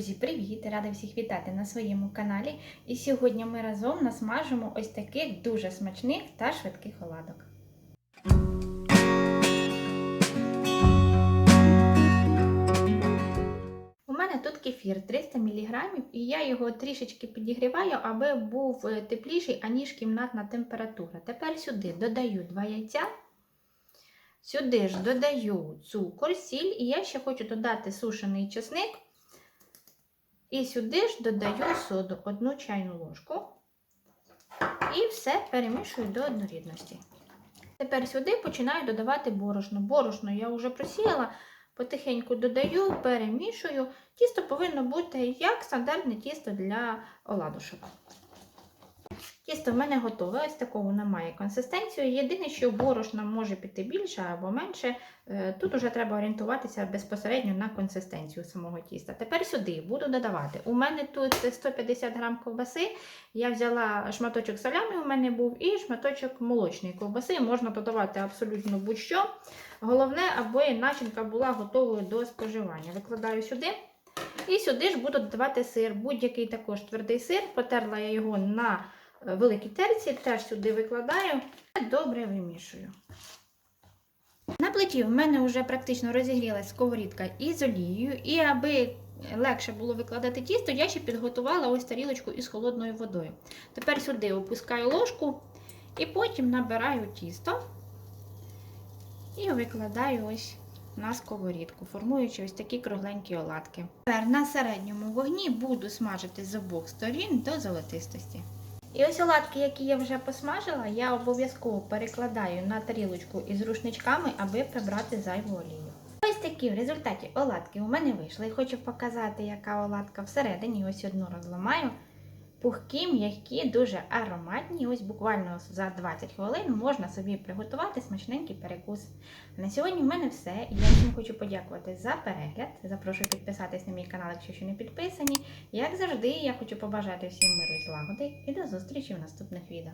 Друзі, привіт! Рада всіх вітати на своєму каналі. І сьогодні ми разом насмажимо ось таких дуже смачних та швидких оладок. У мене тут кефір 300 мг, і я його трішечки підігріваю, аби був е, тепліший, аніж кімнатна температура. Тепер сюди додаю 2 яйця. Сюди ж додаю цукор, сіль, і я ще хочу додати сушений чесник. І сюди ж додаю соду, одну чайну ложку. І все перемішую до однорідності. Тепер сюди починаю додавати борошно. Борошно я вже просіяла, потихеньку додаю, перемішую. Тісто повинно бути як стандартне тісто для оладушок. Тісто в мене готове, ось такого воно має консистенцію. Єдине, що борошна може піти більше або менше. Е, Тут вже треба орієнтуватися безпосередньо на консистенцію самого тіста. Тепер сюди буду додавати. У мене тут 150 грам ковбаси. Я взяла шматочок салями, у мене був, і шматочок молочної ковбаси. Можна додавати абсолютно будь-що. Головне, аби начинка була готовою до споживання. Викладаю сюди. І сюди ж буду додавати сир. Будь-який також твердий сир. Потерла я його на великій терці, теж сюди викладаю, добре вимішую. На плиті в мене вже практично розігрілась сковорідка із олією, і аби легше було викладати тісто, я ще підготувала ось тарілочку із холодною водою. Тепер сюди опускаю ложку і потім набираю тісто і викладаю ось на сковорідку, формуючи ось такі кругленькі оладки. Тепер на середньому вогні буду смажити з обох сторін до золотистості. І ось оладки, які я вже посмажила, я обов'язково перекладаю на тарілочку із рушничками, аби прибрати зайву олію. Ось такі в результаті оладки у мене вийшли. Хочу показати, яка оладка всередині. Ось одну розламаю. Пухкі, м'які, дуже ароматні. Ось буквально за 20 хвилин можна собі приготувати смачненький перекус. На сьогодні в мене все. Я всім хочу подякувати за перегляд. Запрошую підписатись на мій канал, якщо ще не підписані. Як завжди, я хочу побажати всім миру і злагоди і до зустрічі в наступних відео.